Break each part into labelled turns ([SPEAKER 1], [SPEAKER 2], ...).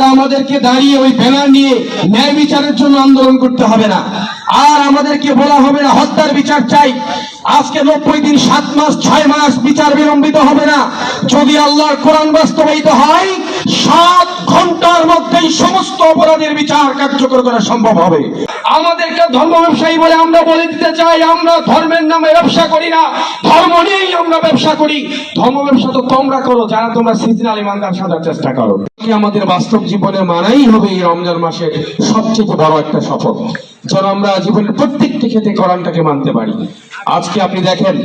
[SPEAKER 1] আর আমাদেরকে দাঁড়িয়ে ওই ব্যানার নিয়ে ন্যায় বিচারের জন্য আন্দোলন করতে হবে না। আর আমাদেরকে বলা হবে না, হত্যার বিচার চাই। আজকে নব্বই দিন, সাত মাস, ছয় মাস বিচার বিলম্বিত হবে না। যদি আল্লাহর কোরআন বাস্তবায়িত হয় সাত ঘণ্টার মধ্যেই সমস্ত অপরাধের বিচার কার্যকর করা সম্ভব হবে। আমাদেরকে ধর্ম ব্যবসায়ী বলে আমরা বলে দিতে চাই, আমরা ধর্মের নামে ব্যবসা করি না। ধর্ম নিয়েই আমরা ব্যবসা করি। ধর্ম ব্যবসা তো তোমরা করো, যারা তোমরা সিজনাল ইমানদার সাজার চেষ্টা করো। আমাদের বাস্তব জীবনে মানাই হবে এই রমজান মাসে সবচেয়ে বড় একটা শপথ যেন আমরা জীবনের প্রত্যেকটি ক্ষেত্রে কোরআনটাকে মানতে পারি। আজকে আপনি দেখেন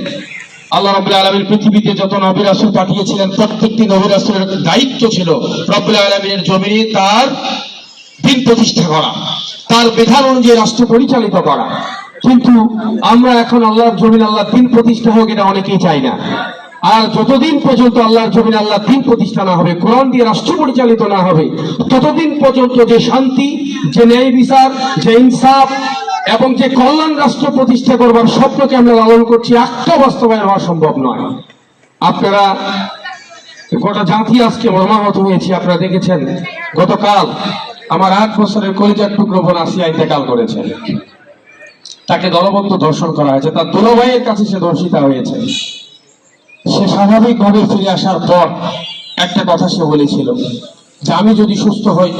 [SPEAKER 1] আল্লাহ রবুল্লা আলমীর পৃথিবীতে যত নবী রাসুল পাঠিয়েছিলেন, প্রত্যেকটি নবী রাসুলের দায়িত্ব ছিল রব্বুল আলমীর জমিনে তার দিন প্রতিষ্ঠা করা, তার বিধান অনুযায়ী রাষ্ট্র পরিচালিত করা। কিন্তু আমরা এখন আল্লাহর জমিন আল্লাহ দিন প্রতিষ্ঠা হোক এটা অনেকেই চাই না। আর যতদিন পর্যন্ত আল্লাহর জমিন আল্লাহ দিন প্রতিষ্ঠা না হবে, কোরআন দিয়ে রাষ্ট্র পরিচালিত না হবে, ততদিন পর্যন্ত যে শান্তি, যে ন্যায় বিচার, যে ইনসাফ এবং যে কল্যাণ রাষ্ট্র প্রতিষ্ঠা করবার স্বপ্নকে আমরা লালন করছি একটা বাস্তবায়ন হওয়া সম্ভব নয়। আপনারা, গোটা জাতি আজকে মর্মাহত হয়েছে, আপনারা দেখেছেন, গতকাল আমার আট বছরের কলিজার টুকরো বোন আসিয়া ইন্তেকাল করেছেন তাকে দলবদ্ধ দর্শন করা হয়েছে, তার দুলভাইয়ের কাছে সে দর্শিতা হয়েছে। সে স্বাভাবিকভাবে ফিরে আসার পর একটা কথা সে বলেছিল যে, আমি যদি সুস্থ হই,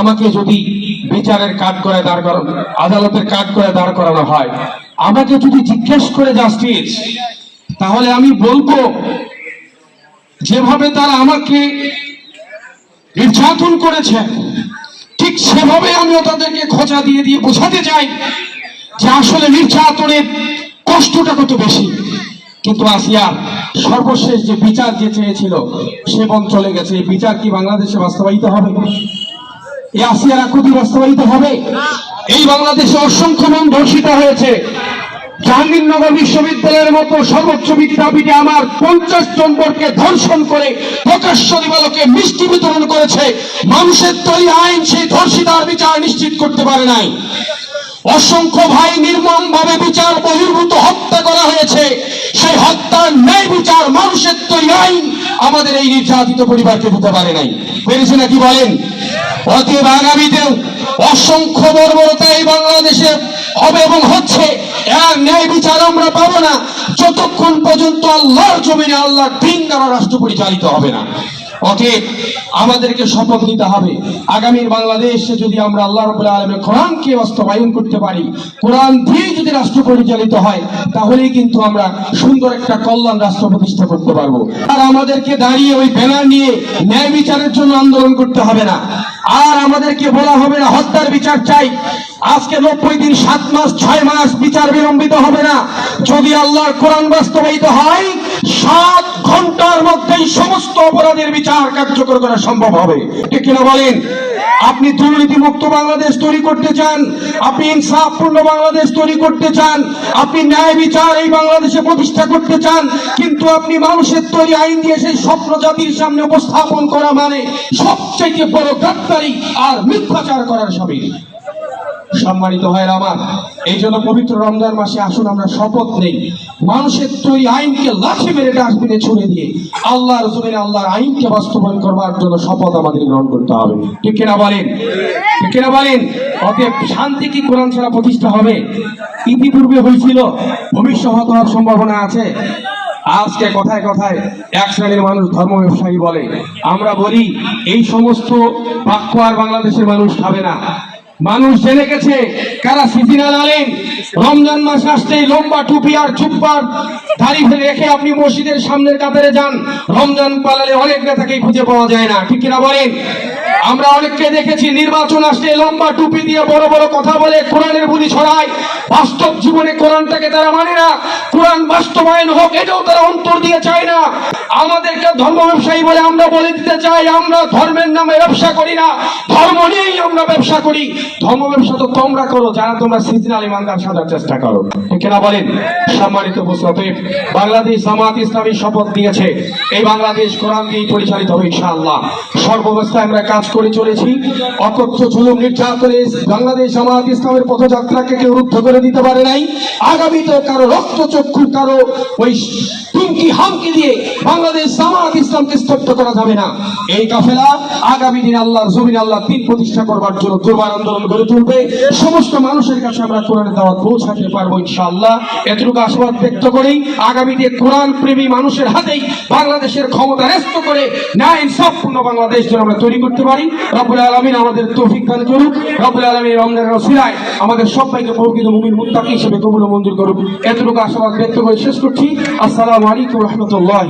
[SPEAKER 1] আমাকে যদি বিচারের কাঠ করে দাঁড় করানো আদালতের কাঠ করে দাঁড় করানো হয়। আমাকে যদি জিজ্ঞেস করে জাস্টিস, তাহলে আমি বলব, যেভাবে তারা আমাকে নির্যাতন করেছে, ঠিক সেভাবে আমিও তাদেরকে খোঁচা দিয়ে দিয়ে বোঝাতে চাই যে আসলে নির্যাতনের কষ্টটা কত বেশি। কিন্তু আসিয়া সর্বশেষ যে বিচার যে চেয়েছিল, সে বন চলে গেছে। এই বিচার কি বাংলাদেশে বাস্তবায়িত হবে? এই আসিয়ার আকুতি বাস্তবায়িত হবে। এই বাংলাদেশে অসংখ্য মন ধর্ষিত হয়েছে। জাহাঙ্গীরনগর বিশ্ববিদ্যালয়ের মতো সর্বোচ্চ বিদ্যাপীঠে আমার পঞ্চাশ জন বর্গকে ধর্ষণ করে প্রকাশ্য দিবালকে মিষ্টি বিতরণ করেছে। মানুষের তৈরি আইন সেই ধর্ষিতার বিচার নিশ্চিত করতে পারে নাই। অসংখ্য ভাই নির্মম ভাবে বিচার বহির্ভূত হত্যা করা হয়েছে। সেই হত্যার ন্যায় বিচার, মানুষের তৈরি আইন আমাদের এই নির্যাতিত পরিবারকে দিতে পারে নাই। পেরেছে নাকি বলেন? অতএব আগামীতেও অসংখ্য বর্বরতা এই বাংলাদেশে হবে এবং হচ্ছে। এর ন্যায় বিচার আমরা পাবো না। যতক্ষণ পর্যন্ত আল্লাহর জমিনে আল্লাহর দিন দ্বারা রাষ্ট্র পরিচালিত হবে না। অতএব আমাদেরকে শপথ নিতে হবে। আগামীর বাংলাদেশে যদি আমরা আল্লাহ রবুল্লা আলমের কোরআনকে বাস্তবায়ন করতে পারি, কোরআন দিয়ে যদি রাষ্ট্র পরিচালিত হয়, তাহলেই কিন্তু আমরা সুন্দর একটা কল্যাণ রাষ্ট্র প্রতিষ্ঠা করতে পারব। আর আমাদেরকে দাঁড়িয়ে ওই ব্যানার নিয়ে ন্যায় বিচারের জন্য আন্দোলন করতে হবে না। আর আমাদেরকে বলা হবে না, হত্যার বিচার চাই। আজকে নব্বই দিন, সাত মাস, ছয় মাস বিচার বিলম্বিত হবে না। যদি আল্লাহর কোরআন বাস্তবায়িত হয় সাত ঘণ্টার মধ্যেই সমস্ত অপরাধের বিচার কার্যকর করা সম্ভব হবে। ঠিক কিনা বলেন? আপনি দুর্নীতি মুক্ত বাংলাদেশ তৈরি করতে চান, আপনি ইনসাফপূর্ণ বাংলাদেশ তৈরি করতে চান, আপনি ন্যায় বিচার এই বাংলাদেশে প্রতিষ্ঠা করতে চান, কিন্তু আপনি মানুষের তৈরি আইন দিয়ে সেই স্বপ্ন জাতির সামনে উপস্থাপন করা মানে সবচেয়ে বড় গাদ্দারি আর মিথ্যাচার করার সামিল। সম্মানিত হয় আমার, এই জন্য পবিত্র রমজান মাসে আসুন, আমরা শপথ নেই। মানুষের তৈরি আইনকে লাঠি মেরে ডাস্টবিনে ছুড়ে দিয়ে আল্লাহর জমিনে আল্লাহর আইনকে বাস্তবায়ন করবার জন্য শপথ আমাদের গ্রহণ করতে হবে। ঠিক কিনা বলেন? ঠিক কিনা বলেন? অতএব শান্তি কি কোরআন ছাড়া প্রতিষ্ঠা হবে? ইতিপূর্বে হয়েছিল ভবিষ্যৎ হওয়ার সম্ভাবনা আছে। আজকে কথায় কথায় এক শ্রেণির মানুষ ধর্ম ব্যবসায়ী বলে, আমরা বলি, এই সমস্ত বাক্য আর বাংলাদেশের মানুষ খাবে না। মানুষ জেনে গেছে কারা সিজিনাল আলেন রমজান মাস আসতেই লম্বা টুপি আর চুপ্পার দাড়ি ফেলে রেখে আপনি মসজিদের সামনের কাতারে যান। রমজান পালালে অনেক নেতাকেই খুঁজে পাওয়া যায় না। ঠিক কিনা বলেন? আমরা অনেককে দেখেছি, নির্বাচন আসলে লম্বা টুপি দিয়ে বড় বড় কথা বলে কোরআনের বুলি ছড়ায়। বাস্তব জীবনে কোরআনটাকে তারা মানে না। কোরআন বাস্তবায়ন হোক, এটাও তারা অন্তর দিয়ে চায় না। আমাদেরকে ধর্ম ব্যবসায়ী বলে আমরা বলে দিতে চাই, আমরা ধর্মের নামে ব্যবসা করি না। ধর্ম নিয়েই আমরা ব্যবসা করি। ধর্ম ব্যবসা তো তোমরা করো, যারা তোমরা সিজনাল ইমানদার সাজার চেষ্টা করো। ঠিক না বলেন? সম্মানিত উপস্থিত বাংলাদেশ জামাত ইসলামী শপথ নিয়েছে। এই বাংলাদেশ কোরআন দিয়ে পরিচালিত হবে ইনশাআল্লাহ। সর্বাবস্থায় আমরা কাজ করে চলেছি। অকথ্য, জুলুম নির্যাতনে বাংলাদেশ জামাত ইসলামের পথযাত্রাকে কেউ রুদ্ধ করে দিতে পারে নাই। আগামীতে কারও রক্তচক্ষু, কারও ওই হুমকি হামকি দিয়ে বাংলাদেশ জামাত ইসলামকে স্তব্ধ করা যাবে না। এই কাফেলা আগামী দিন আল্লাহর জমিন আল্লাহ দিন প্রতিষ্ঠা করবার জন্য দুর্বার আন্দোলন গড়ে তুলবে। সমস্ত মানুষের কাছে আমরা কোরআনের দাওয়াত পৌঁছাতে পারব ইনশাআল্লাহ। এতটুকু আশীর্বাদ ব্যক্ত করেই আগামীতে কোরআন প্রেমী মানুষের হাতেই বাংলাদেশের ক্ষমতা ন্যস্ত করে ন্যায় ইনসাফপূর্ণ বাংলাদেশ যেন আমরা তৈরি করতে পারি। রব্বুল আলমিন আমাদের তৌফিক দান করুক। রব্বুল আলমিন রমজান রসিলায় আমাদের সবাইকে প্রকৃত মুমিন মুত্তাকি হিসেবে কবুল মঞ্জুর করুন এতটুকু আশাবাদ ব্যক্ত করে শেষ করছি। আসসালামু আলাইকুম রহমতুল্লাহ